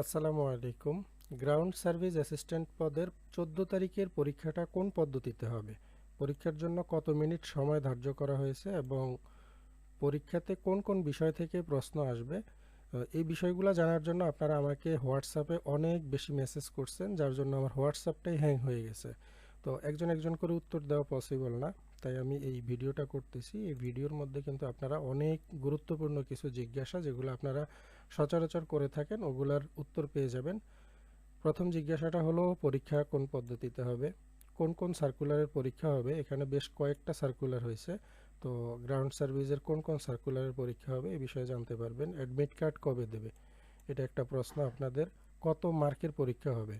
আসসালামু আলাইকুম। Ground service assistant পদের চোদ্দ তারিখের পরীক্ষাটা কোন পদ্ধতিতে হবে? পরীক্ষার জন্য কত মিনিট সময় ধার্য করা হয়েছে এবং পরীক্ষাতে কোন কোন বিষয় থেকে প্রশ্ন আসবে? এই বিষয়গুলো জানার জন্য আপনারা আমাকে হোয়াটসঅ্যাপে অনেক বেশি মেসেজ করছেন, যার জন্য আমার হোয়াটসঅ্যাপটাই হ্যাং হয়ে গেছে। তো একজন একজন করে উত্তর দেওয়া পসিবল না, তাই আমি এই ভিডিওটা করতেছি। এই ভিডিওর মধ্যে কিন্তু আপনারা অনেক গুরুত্বপূর্ণ কিছু জিজ্ঞাসা, যেগুলো আপনারা সচরাচর করে থাকেন, ওগুলার উত্তর পেয়ে যাবেন। প্রথম জিজ্ঞাসাটা হলো, পরীক্ষা কোন পদ্ধতিতে হবে? কোন কোন সার্কুলারের পরীক্ষা হবে? এখানে বেশ কয়েকটা সার্কুলার হয়েছে। তো গ্রাউন্ড সার্ভিসের কোন কোন সার্কুলারের পরীক্ষা হবে, এই বিষয়ে জানতে পারবেন। অ্যাডমিট কার্ড কবে দেবে? এটা একটা প্রশ্ন আপনাদের। কত মার্কের পরীক্ষা হবে?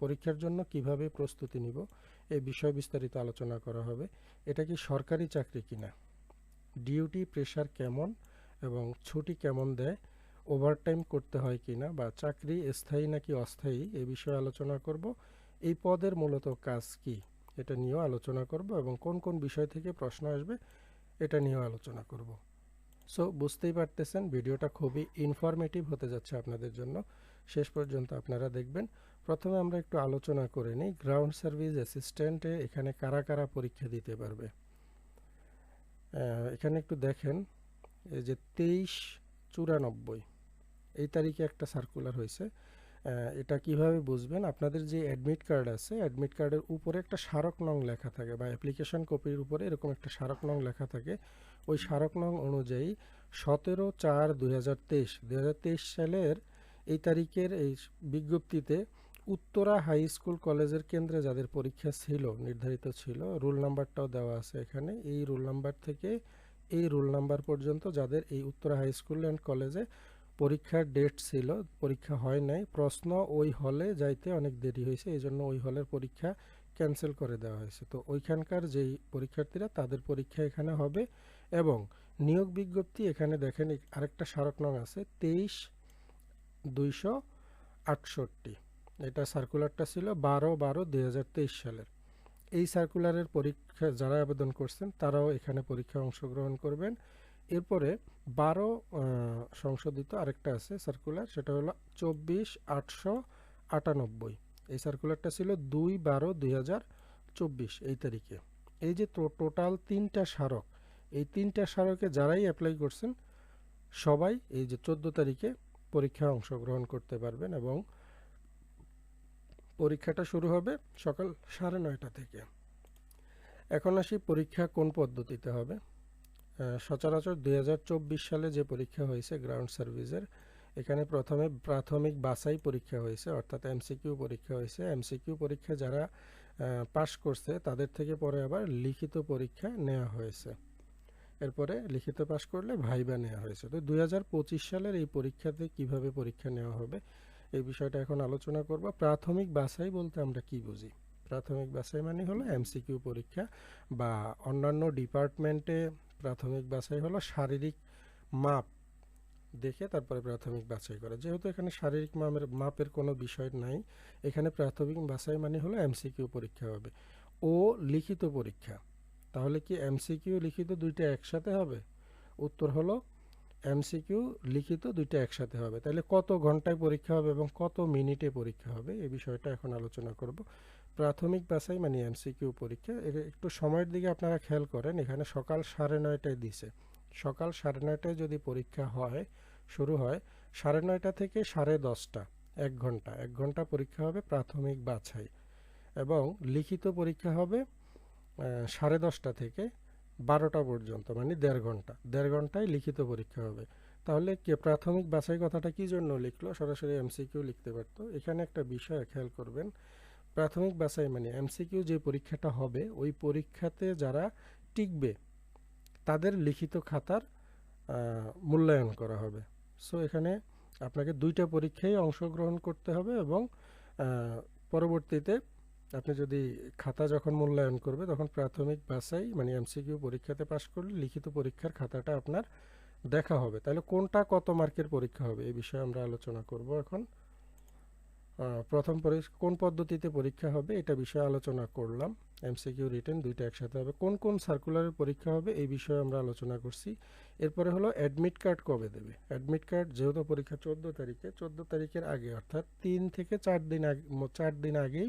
পরীক্ষার জন্য কীভাবে প্রস্তুতি নিব? এই বিষয়ে বিস্তারিত আলোচনা করা হবে। এটা কি সরকারি চাকরি কিনা? ডিউটি প্রেশার কেমন এবং ছুটি কেমন দেয়? ওভারটাইম করতে হয় কিনা বা চাকরি স্থায়ী নাকি অস্থায়ী, এ বিষয়ে আলোচনা করব। এই পদের মূলত কাজ কি, এটা নিয়েও আলোচনা করব এবং কোন কোন বিষয় থেকে প্রশ্ন আসবে, এটা নিয়েও আলোচনা করব। সো বুঝতেই পারতেছেন, ভিডিওটা খুবই ইনফরমেটিভ হতে যাচ্ছে আপনাদের জন্য। শেষ পর্যন্ত আপনারা দেখবেন। প্রথমে আমরা একটু আলোচনা করে নিই গ্রাউন্ড সার্ভিস অ্যাসিস্ট্যান্টে এখানে কারা কারা পরীক্ষা দিতে পারবে। এখানে একটু দেখেন, এই যে তেইশ চুরানব্বই। এই তারিখে একটা সার্কুলার হয়েছে। এটা কীভাবে বুঝবেন? আপনাদের যে অ্যাডমিট কার্ড আছে অ্যাডমিট কার্ডের উপরে একটা স্মারক নং লেখা থাকে বা অ্যাপ্লিকেশন কপির উপরে এরকম একটা স্মারক নং লেখা থাকে। ওই স্মারক নং অনুযায়ী সতেরো চার দুই হাজার সালের এই তারিখের এই বিজ্ঞপ্তিতে উত্তরা হাই স্কুল কলেজের কেন্দ্রে যাদের পরীক্ষা ছিল, নির্ধারিত ছিল রোল নাম্বারটাও দেওয়া আছে এখানে। এই রোল নাম্বার থেকে এই রোল নাম্বার পর্যন্ত যাদের এই উত্তরা হাই স্কুল অ্যান্ড কলেজে পরীক্ষার ডেট ছিল, পরীক্ষা হয় নাই। প্রশ্ন ওই হলে যাইতে অনেক দেরি হয়েছে এই জন্য ওই হলের পরীক্ষা ক্যান্সেল করে দেওয়া হয়েছে। তো ওইখানকার যেই পরীক্ষার্থীরা, তাদের পরীক্ষা এখানে হবে এবং নিয়োগ বিজ্ঞপ্তি এখানে দেখেন আরেকটা স্মারক নং আছে, তেইশ দুইশো আটষট্টি। এটা সার্কুলারটা ছিল বারো বারো দুই সালের। এই সার্কুলারের পরীক্ষা যারা আবেদন করছেন, তারাও এখানে পরীক্ষায় অংশগ্রহণ করবেন। এরপরে বারো সংশোধিত আরেকটা আছে সার্কুলার সেটা হলো চব্বিশ আটশো আটানব্বই। এই সার্কুলারটা ছিল দুই বারো দুই এই তারিখে। এই যে টোটাল তিনটা স্মারক, এই তিনটা স্মারকে যারাই অ্যাপ্লাই করছেন, সবাই এই যে চোদ্দ তারিখে পরীক্ষায় অংশগ্রহণ করতে পারবেন এবং পরীক্ষাটা শুরু হবে সকাল সাড়ে নয়টা থেকে। এখন আসি পরীক্ষা কোন পদ্ধতিতে হবে? সচরাচর দু হাজার চব্বিশ সালে যে পরীক্ষা হয়েছে গ্রাউন্ড সার্ভিসের এখানে প্রথমে প্রাথমিক বাছাই পরীক্ষা হয়েছে, অর্থাৎ এমসিকিউ পরীক্ষা হয়েছে। এমসিকিউ পরীক্ষা যারা পাশ করছে, তাদের থেকে পরে আবার লিখিত পরীক্ষা নেওয়া হয়েছে। এরপরে লিখিত পাশ করলে ভাইবা নেওয়া হয়েছে। তো দুই হাজার পঁচিশ সালের এই পরীক্ষাতে কীভাবে পরীক্ষা নেওয়া হবে, এই বিষয়টা এখন আলোচনা করব। প্রাথমিক বাছাই বলতে আমরা কি বুঝি? প্রাথমিক বাছাই মানে হলো এমসিকিউ পরীক্ষা বা অন্যান্য ডিপার্টমেন্টে প্রাথমিক বাছাই হলো শারীরিক মাপ দেখে তারপরে প্রাথমিক বাছাই করা। যেহেতু এখানে শারীরিক মাপের মাপের কোনো বিষয় নাই, এখানে প্রাথমিক বাছাই মানে হলো এমসিকিউ পরীক্ষা হবে। ও লিখিত পরীক্ষা, তাহলে কি এমসিকিউ লিখিত দুইটা একসাথে হবে? উত্তর হলো এমসিকিউ লিখিত দুইটা একসাথে হবে। তাহলে কত ঘন্টায় পরীক্ষা হবে এবং কত মিনিটে পরীক্ষা হবে এই বিষয়টা এখন আলোচনা করব। প্রাথমিক বাছাই মানে এমসিকিউ পরীক্ষা। একটু সময়ের দিকে আপনারা খেয়াল করেন, এখানে সকাল সাড়ে নয়টায় দিছে। সকাল সাড়ে নয়টায় যদি পরীক্ষা হয়, শুরু হয়, সাড়ে নয়টা থেকে সাড়ে দশটা, এক ঘণ্টা। এক ঘণ্টা পরীক্ষা হবে প্রাথমিক বাছাই এবং লিখিত পরীক্ষা হবে সাড়ে দশটা থেকে বারোটা পর্যন্ত মানে দেড় ঘণ্টা। দেড় ঘন্টায় লিখিত পরীক্ষা হবে। তাহলে কে প্রাথমিক বাছাই কথাটা কি জন্য লিখলো? সরাসরি এমসিকিউ লিখতে পারতো। এখানে একটা বিষয় খেয়াল করবেন প্রাথমিক বাছাই মানে এমসিকিউ যে পরীক্ষাটা হবে, ওই পরীক্ষাতে যারা টিকবে, তাদের লিখিত খাতার মূল্যায়ন করা হবে। সো এখানে আপনাকে দুইটা পরীক্ষায় অংশগ্রহণ করতে হবে এবং পরবর্তীতে আপনি যদি খাতা যখন মূল্যায়ন করবে, তখন প্রাথমিক বাছাই মানে এমসিকিউ পরীক্ষাতে পাশ করলে লিখিত পরীক্ষার খাতাটা আপনার দেখা হবে। তাহলে কোনটা কত মার্কের পরীক্ষা হবে এই বিষয়ে আমরা আলোচনা করব এখন। প্রথম কোন পদ্ধতিতে পরীক্ষা হবে এটা বিষয়ে আলোচনা করলাম। এমসিকিউ রিটেন দুইটা একসাথে হবে। কোন কোন সার্কুলারের পরীক্ষা হবে এই বিষয়ে আমরা আলোচনা করছি। এরপরে হলো অ্যাডমিট কার্ড কবে দেবে? অ্যাডমিট কার্ড যেহেতু পরীক্ষা চোদ্দ তারিখে, চোদ্দ তারিখের আগে, অর্থাৎ তিন থেকে চার দিন আগে চার দিন আগেই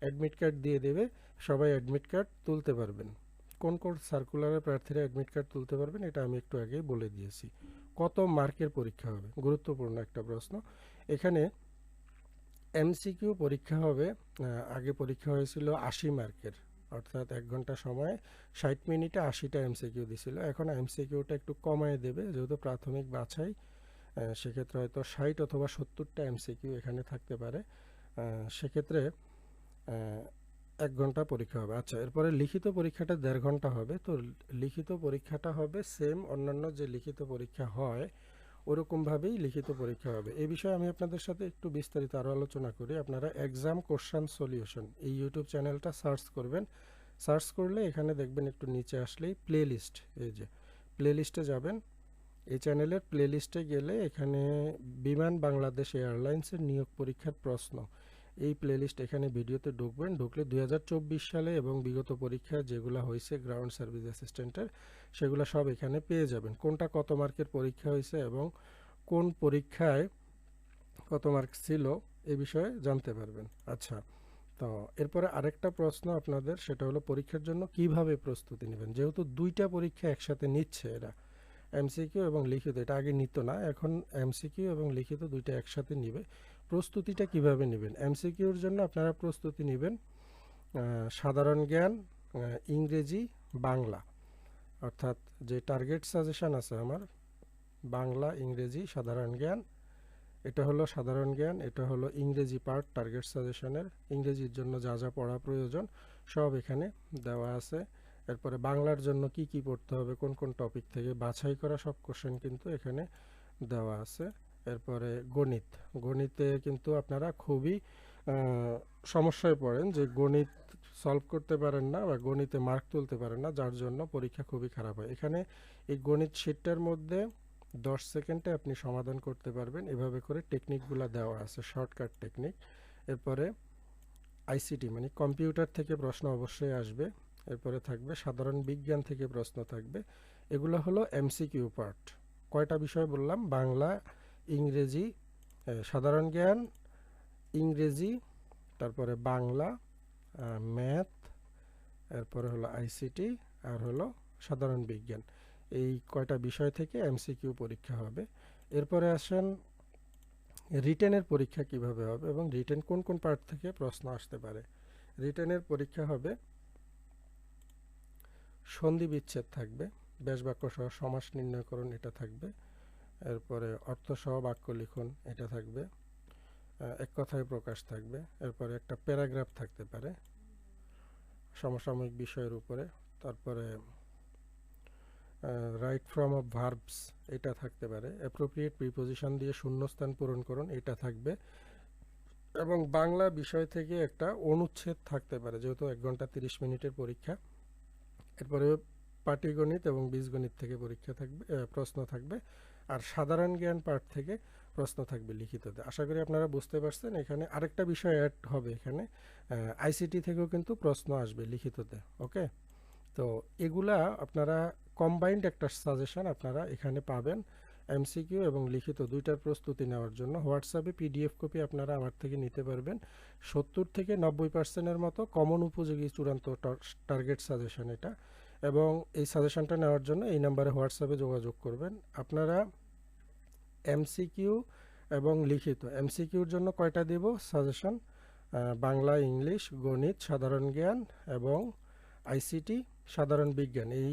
অ্যাডমিট কার্ড দিয়ে দেবে। সবাই অ্যাডমিট কার্ড তুলতে পারবেন। কোন কোন সার্কুলারের প্রার্থীরা অ্যাডমিট কার্ড তুলতে পারবেন এটা আমি একটু আগেই বলে দিয়েছি। কত মার্কের পরীক্ষা হবে? গুরুত্বপূর্ণ একটা প্রশ্ন। এখানে এমসিকিউ পরীক্ষা হবে আগে পরীক্ষা হয়েছিল আশি মার্কের, অর্থাৎ এক ঘণ্টা সময়, ষাট মিনিটে আশিটা এমসিকিউ দিছিল। এখন এমসিকিউটা একটু কমায় দেবে, যেহেতু প্রাথমিক বাছাই সেক্ষেত্রে হয়তো ষাট অথবা সত্তরটা এমসিকিউ এখানে থাকতে পারে। সেক্ষেত্রে এক ঘণ্টা পরীক্ষা হবে। আচ্ছা এরপরে লিখিত পরীক্ষাটা দেড় ঘণ্টা হবে। তো লিখিত পরীক্ষাটা হবে সেম অন্যান্য যে লিখিত পরীক্ষা হয় ওরকমভাবেই লিখিত পরীক্ষা হবে। এই বিষয়ে আমি আপনাদের সাথে একটু বিস্তারিত আরও আলোচনা করি। আপনারা এক্সাম কোশ্চান সলিউশন এই ইউটিউব চ্যানেলটা সার্চ করবেন। সার্চ করলে এখানে দেখবেন একটু নিচে আসলেই প্লে লিস্ট এই যে প্লে লিস্টে যাবেন। এই চ্যানেলের প্লে লিস্টে গেলে এখানে বিমান বাংলাদেশ এয়ারলাইন্সের নিয়োগ পরীক্ষার প্রশ্ন। এই প্লেলিস্ট এখানে ভিডিওতে ঢুকবেন। ঢুকলে দুই হাজার চব্বিশ সালে এবং বিগত পরীক্ষা যেগুলো হয়েছে গ্রাউন্ড সার্ভিস অ্যাসিস্ট্যান্টের সেগুলো সব এখানে পেয়ে যাবেন। কোনটা কত মার্কের পরীক্ষা হয়েছে এবং কোন পরীক্ষায় কত মার্ক ছিল এ বিষয়ে জানতে পারবেন। আচ্ছা তো এরপরে আরেকটা প্রশ্ন আপনাদের, সেটা হলো পরীক্ষার জন্য কীভাবে প্রস্তুতি নেবেন? যেহেতু দুইটা পরীক্ষা একসাথে নিচ্ছে এরা, এমসিকিউ এবং লিখিত, এটা আগে নিত না, এখন এমসিকিউ এবং লিখিত দুইটা একসাথে নিবে। প্রস্তুতিটা কীভাবে নেবেন? এমসিকিউর জন্য আপনারা প্রস্তুতি নেবেন সাধারণ জ্ঞান ইংরেজি, বাংলা। অর্থাৎ যে টার্গেট সাজেশন আছে আমার, বাংলা, ইংরেজি, সাধারণ জ্ঞান, এটা হলো সাধারণ জ্ঞান, এটা হলো ইংরেজি পার্ট টার্গেট সাজেশনের ইংরেজির জন্য যা যা পড়া প্রয়োজন, সব এখানে দেওয়া আছে। এরপরে বাংলার জন্য কি কি পড়তে হবে, কোন কোন টপিক থেকে বাছাই করা সব কোশ্চেন কিন্তু এখানে দেওয়া আছে। এরপরে গণিত, গণিতে কিন্তু আপনারা খুবই সমস্যায় পড়েন যে গণিত সলভ করতে পারেন না বা গণিতে মার্ক তুলতে পারেন না, যার জন্য পরীক্ষা খুবই খারাপ হয়। এখানে এই গণিত শিটটার মধ্যে দশ সেকেন্ডে আপনি সমাধান করতে পারবেন। এভাবে করে টেকনিকগুলো দেওয়া আছে শর্টকাট টেকনিক এরপরে আইসিটি মানে কম্পিউটার থেকে প্রশ্ন অবশ্যই আসবে। এরপরে থাকবে সাধারণ বিজ্ঞান থেকে প্রশ্ন থাকবে। এগুলো হলো এমসিকিউ পার্ট কয়টা বিষয় বললাম? বাংলা, ইংরেজি সাধারণ জ্ঞান, ইংরেজি, তারপরে বাংলা ম্যাথ, এরপরে হলো আইসিটি আর হলো সাধারণ বিজ্ঞান। এই কয়টা বিষয় থেকে এমসিকিউ পরীক্ষা হবে। এরপরে আসেন রিটেনের পরীক্ষা কীভাবে হবে এবং রিটেন কোন কোন পার্ট থেকে প্রশ্ন আসতে পারে। রিটেনের পরীক্ষা হবে, সন্ধি বিচ্ছেদ থাকবে ব্যাস বাক্য সহ সমাস নির্ণয়করণ এটা থাকবে, এরপরে অর্থ সহ বাক্য লিখন এটা থাকবে। এক কথায় প্রকাশ থাকবে। এরপরে একটা প্যারাগ্রাফ থাকতে পারে সমসাময়িক বিষয়ের উপরে। তারপরে রাইট ফ্রম অফ ভার্বস, এটা থাকতে পারে। অ্যাপ্রোপ্রিয়েট প্রিপোজিশন দিয়ে শূন্যস্থান পূরণ করুন, এটা থাকবে। এবং বাংলা বিষয় থেকে একটা অনুচ্ছেদ থাকতে পারে, যেহেতু এক ঘণ্টা তিরিশ মিনিটের পরীক্ষা। এরপরে পাটিগণিত এবং বীজগণিত থেকে পরীক্ষা থাকবে প্রশ্ন থাকবে। আর সাধারণ জ্ঞান পাঠ থেকে প্রশ্ন থাকবে লিখিততে। আশা করি আপনারা বুঝতে পারছেন, এখানে আরেকটা বিষয় অ্যাড হবে এখানে। আইসিটি থেকেও কিন্তু প্রশ্ন আসবে লিখিততে ওকে তো এগুলা আপনারা কম্বাইন্ড একটা সাজেশন আপনারা এখানে পাবেন এমসিকিউ এবং লিখিত দুইটার প্রস্তুতি নেওয়ার জন্য। হোয়াটসঅ্যাপে পিডিএফ কপি আপনারা আমার থেকে নিতে পারবেন। সত্তর থেকে নব্বই পার্সেন্টের মতো কমন উপযোগী চূড়ান্ত টার্গেট সাজেশন এটা। এবং এই সাজেশনটা নেওয়ার জন্য এই নাম্বারে হোয়াটসঅ্যাপে যোগাযোগ করবেন। আপনারা এমসিকিউ এবং লিখিত। এমসিকিউর জন্য কয়টা দেব? সাজেশন বাংলা, ইংলিশ, গণিত, সাধারণ জ্ঞান এবং আইসিটি, সাধারণ বিজ্ঞান। এই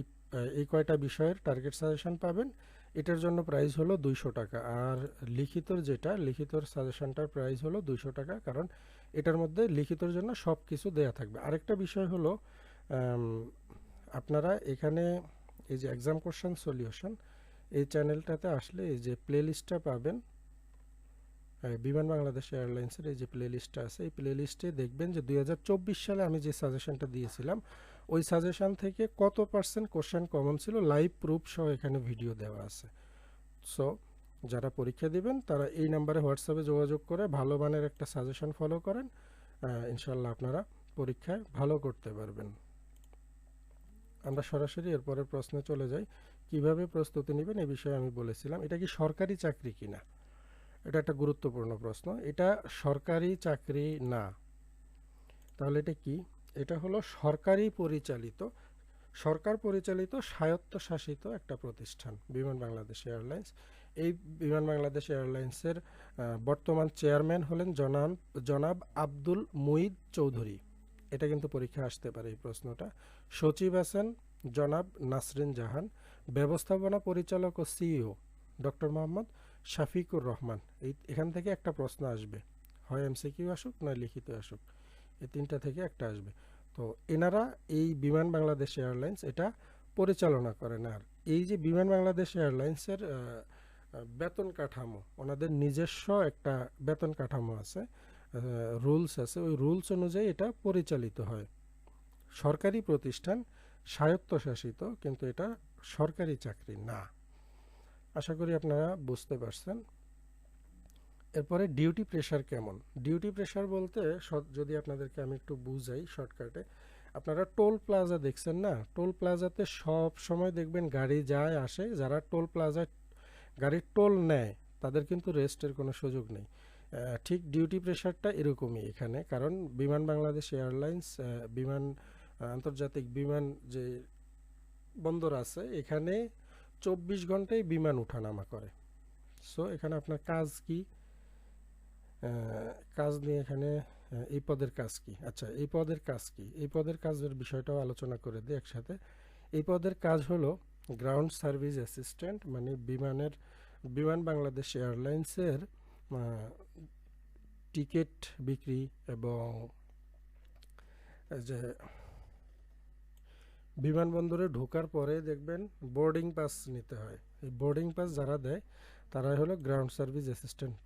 এই কয়টা বিষয়ের টার্গেট সাজেশন পাবেন? এটার জন্য প্রাইস হলো দুইশো টাকা। আর লিখিতর যেটা, লিখিতর সাজেশনটার প্রাইস হলো দুইশো টাকা কারণ এটার মধ্যে লিখিতর জন্য সব কিছু দেয়া থাকবে। আরেকটা বিষয় হলো আপনারা এখানে এই যে এক্সাম কোশ্চেন সলিউশন এই চ্যানেলটাতে আসলে এই যে প্লেলিস্টটা পাবেন বিমান বাংলাদেশ এয়ারলাইন্সের এই যে প্লেলিস্টটা আছে, এই প্লেলিস্টে দেখবেন যে দুই সালে আমি যে সাজেশনটা দিয়েছিলাম, ওই সাজেশন থেকে কত পার্সেন্ট কোশ্চেন কমন ছিল লাইভ প্রুফ সহ এখানে ভিডিও দেওয়া আছে। সো যারা পরীক্ষা দিবেন, তারা এই নাম্বারে হোয়াটসঅ্যাপে যোগাযোগ করে ভালো মানের একটা সাজেশন ফলো করেন ইনশাল্লাহ আপনারা পরীক্ষায় ভালো করতে পারবেন। আমরা সরাসরি এরপরের প্রশ্নে চলে যাই। কীভাবে প্রস্তুতি নেবেন এই বিষয়ে আমি বলেছিলাম। এটা কি সরকারি চাকরি কিনা? এটা একটা গুরুত্বপূর্ণ প্রশ্ন। এটা সরকারি চাকরি না। তাহলে এটা কি? এটা হলো সরকারি পরিচালিত, সরকার পরিচালিত স্বায়ত্তশাসিত একটা প্রতিষ্ঠান, বিমান বাংলাদেশ এয়ারলাইন্স। এই বিমান বাংলাদেশ এয়ারলাইন্সের বর্তমান চেয়ারম্যান হলেন জনাব জনাব আব্দুল মুইদ চৌধুরী। এটা কিন্তু পরীক্ষা আসতে পারে এই প্রশ্নটা। সচিব আছেন জনাব নাসরিন জাহান। ব্যবস্থাপনা পরিচালক ও সিইও ডক্টর মোহাম্মদ শাফিকুর রহমান। এই, এখান থেকে একটা প্রশ্ন আসবে। হয় এমসিকিউ আসুক, নয় লিখিত আসুক। এই তিনটা থেকে একটা আসবে। তো এনারা এই বিমান বাংলাদেশ এয়ারলাইন্স এটা পরিচালনা করেন। আর এই যে বিমান বাংলাদেশ এয়ারলাইন্সের বেতন কাঠামো, ওনাদের নিজস্ব একটা বেতন কাঠামো আছে রুলস আছে। ওই রুলস অনুযায়ী এটা পরিচালিত হয়। সরকারি প্রতিষ্ঠান স্বায়ত্তশাসিত, কিন্তু এটা সরকারি চাকরি? না। আশা করি আপনারা বুঝতে পারছেন। এরপরে ডিউটি প্রেশার কেমন? ডিউটি প্রেশার বলতে যদি আপনাদেরকে আমি একটু বুঝাই শর্টকাটে আপনারা টোল প্লাজা দেখছেন না? টোল প্লাজাতে সব সময় দেখবেন গাড়ি যায়, আসে। যারা টোল প্লাজায় গাড়ির টোল নেয়, তাদের কিন্তু রেস্টের কোনো সুযোগ নেই। ঠিক ডিউটি প্রেশারটা এরকমই এখানে। কারণ বিমান বাংলাদেশ এয়ারলাইন্স বিমান আন্তর্জাতিক বিমান যে বন্দর আছে, এখানে চব্বিশ ঘন্টায় বিমান ওঠানামা করে। সো এখানে আপনার কাজ কি? কাজ নিয়ে এখানে এই পদের কাজ কি? আচ্ছা এই পদের কাজ কি? এই পদের কাজের বিষয়টাও আলোচনা করে দিই একসাথে। এই পদের কাজ হলো গ্রাউন্ড সার্ভিস অ্যাসিস্ট্যান্ট মানে বিমানের, বিমান বাংলাদেশ এয়ারলাইন্সের টিকিট বিক্রি এবং, যে বিমানবন্দরে ঢোকার পরে দেখবেন বোর্ডিং পাস নিতে হয়। এই বোর্ডিং পাস যারা দেয়, তারাই হলো গ্রাউন্ড সার্ভিস অ্যাসিস্ট্যান্ট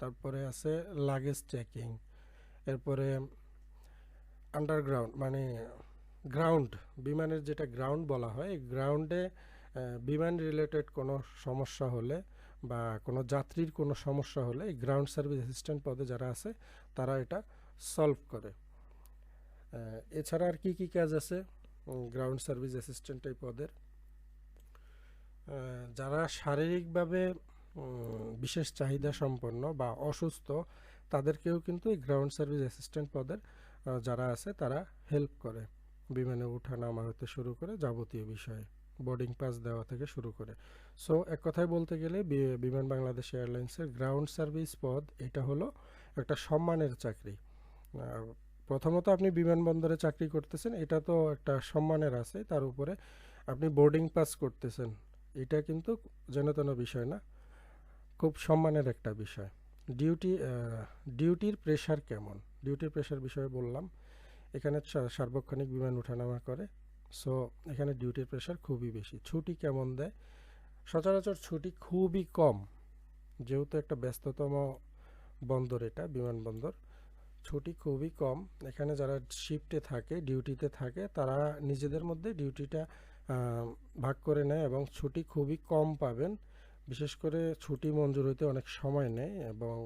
তারপরে আছে লাগেজ চেকিং এরপরে আন্ডারগ্রাউন্ড মানে গ্রাউন্ড বিমানের যেটা গ্রাউন্ড বলা হয়, এই গ্রাউন্ডে বিমান রিলেটেড কোনো সমস্যা হলে বা কোনো যাত্রীর কোনো সমস্যা হলে এই গ্রাউন্ড সার্ভিস অ্যাসিস্ট্যান্ট পদে যারা আছে, তারা এটা সলভ করে। এছাড়া আর কি কি কাজ আছে? গ্রাউন্ড সার্ভিস অ্যাসিস্ট্যান্ট এই পদের যারা শারীরিকভাবে বিশেষ চাহিদা সম্পন্ন বা অসুস্থ, তাদেরকেও কিন্তু এই গ্রাউন্ড সার্ভিস অ্যাসিস্ট্যান্ট পদের যারা আছে তারা হেল্প করে। বিমানে ওঠা নামা হতে শুরু করে যাবতীয় বিষয়ে বোর্ডিং পাস দেওয়া থেকে শুরু করে। সো এক কথায় বলতে গেলে বিমান বাংলাদেশ এয়ারলাইন্সের গ্রাউন্ড সার্ভিস পদ এটা হলো একটা সম্মানের চাকরি। প্রথমত আপনি বিমানবন্দরে চাকরি করতেছেন, এটা তো একটা সম্মানের আছে, তার উপরে আপনি বোর্ডিং পাস করতেছেন, এটা কিন্তু যেন তেন বিষয় না, খুব সম্মানের একটা বিষয়। ডিউটি ডিউটির প্রেশার কেমন? ডিউটির প্রেশার বিষয়ে বললাম, এখানে সার্বক্ষণিক বিমান ওঠানামা করে সো এখানে ডিউটির প্রেশার খুবই বেশি। ছুটি কেমন দেয়? সচরাচর ছুটি খুবই কম, যেহেতু একটা ব্যস্ততম বন্দর এটা, বিমানবন্দর। ছুটি খুবই কম। এখানে যারা শিফটে থাকে ডিউটিতে থাকে, তারা নিজেদের মধ্যে ডিউটিটা ভাগ করে নেয় এবং ছুটি খুবই কম পাবেন। বিশেষ করে ছুটি মঞ্জুর হইতে অনেক সময় নেয় এবং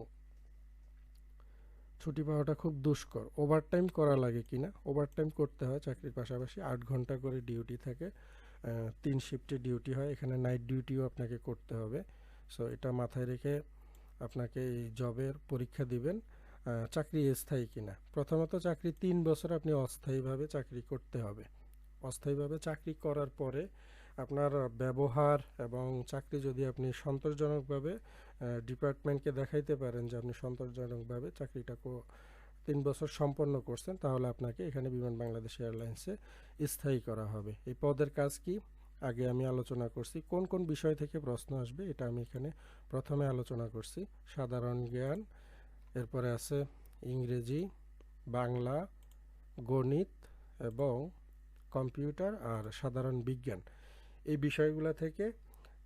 ছুটি পাওয়াটা খুব দুষ্কর। ওভারটাইম করা লাগে কিনা? ওভারটাইম করতে হয় চাকরির পাশাপাশি। আট ঘণ্টা করে ডিউটি থাকে। তিন শিফটে ডিউটি হয়। এখানে নাইট ডিউটিও আপনাকে করতে হবে। সো এটা মাথায় রেখে আপনাকে এই জবের পরীক্ষা দিবেন। চাকরি স্থায়ী কিনা। প্রথমত চাকরি তিন বছর আপনি অস্থায়ীভাবে চাকরি করতে হবে। অস্থায়ীভাবে চাকরি করার পরে আপনার ব্যবহার এবং চাকরি যদি আপনি সন্তোষজনকভাবে ডিপার্টমেন্টকে দেখাইতে পারেন যে আপনি সন্তোষজনকভাবে চাকরিটা তিন বছর সম্পন্ন করছেন, তাহলে আপনাকে এখানে বিমান বাংলাদেশ এয়ারলাইন্সে স্থায়ী করা হবে। এই পদের কাজ কি? আগে আমি আলোচনা করছি কোন কোন বিষয় থেকে প্রশ্ন আসবে, এটা আমি এখানে প্রথমে আলোচনা করছি। সাধারণ জ্ঞান এরপরে আছে ইংরেজি, বাংলা, গণিত এবং কম্পিউটার আর সাধারণ বিজ্ঞান। এই বিষয়গুলো থেকে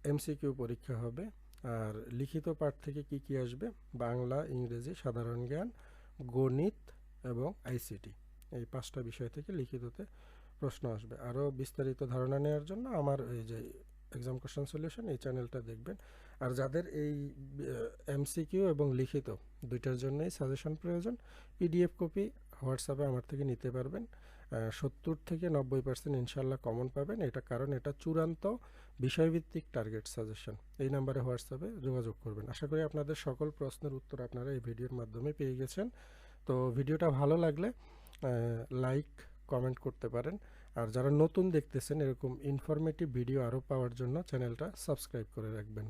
এমসিকিউ পরীক্ষা হবে আর লিখিত পাঠ থেকে কি কি আসবে? বাংলা, ইংরেজি, সাধারণ জ্ঞান, গণিত এবং আইসিটি এই পাঁচটা বিষয় থেকে লিখিততে প্রশ্ন আসবে। আরও বিস্তারিত ধারণা নেওয়ার জন্য আমার এই যে এক্সাম কোশ্চেন সলিউশন এই চ্যানেলটা দেখবেন। আর যাদের এই এমসিকিউ এবং লিখিত দুইটার জন্যই সাজেশন প্রয়োজন। পিডিএফ কপি হোয়াটসঅ্যাপে আমার থেকে নিতে পারবেন। সত্তর থেকে নব্বই পার্সেন্ট ইনশাল্লাহ কমন পাবেন। এটা কারণ এটা চূড়ান্ত বিষয়ভিত্তিক টার্গেট সাজেশন এই নাম্বারে হোয়াটসঅ্যাপে যোগাযোগ করবেন। আশা করি আপনাদের সকল প্রশ্নের উত্তর আপনারা এই ভিডিওর মাধ্যমে পেয়ে গেছেন। তো ভিডিওটা ভালো লাগলে লাইক কমেন্ট করতে পারেন। আর যারা নতুন দেখতেছেন এরকম ইনফরমেটিভ ভিডিও আরও পাওয়ার জন্য চ্যানেলটা সাবস্ক্রাইব করে রাখবেন।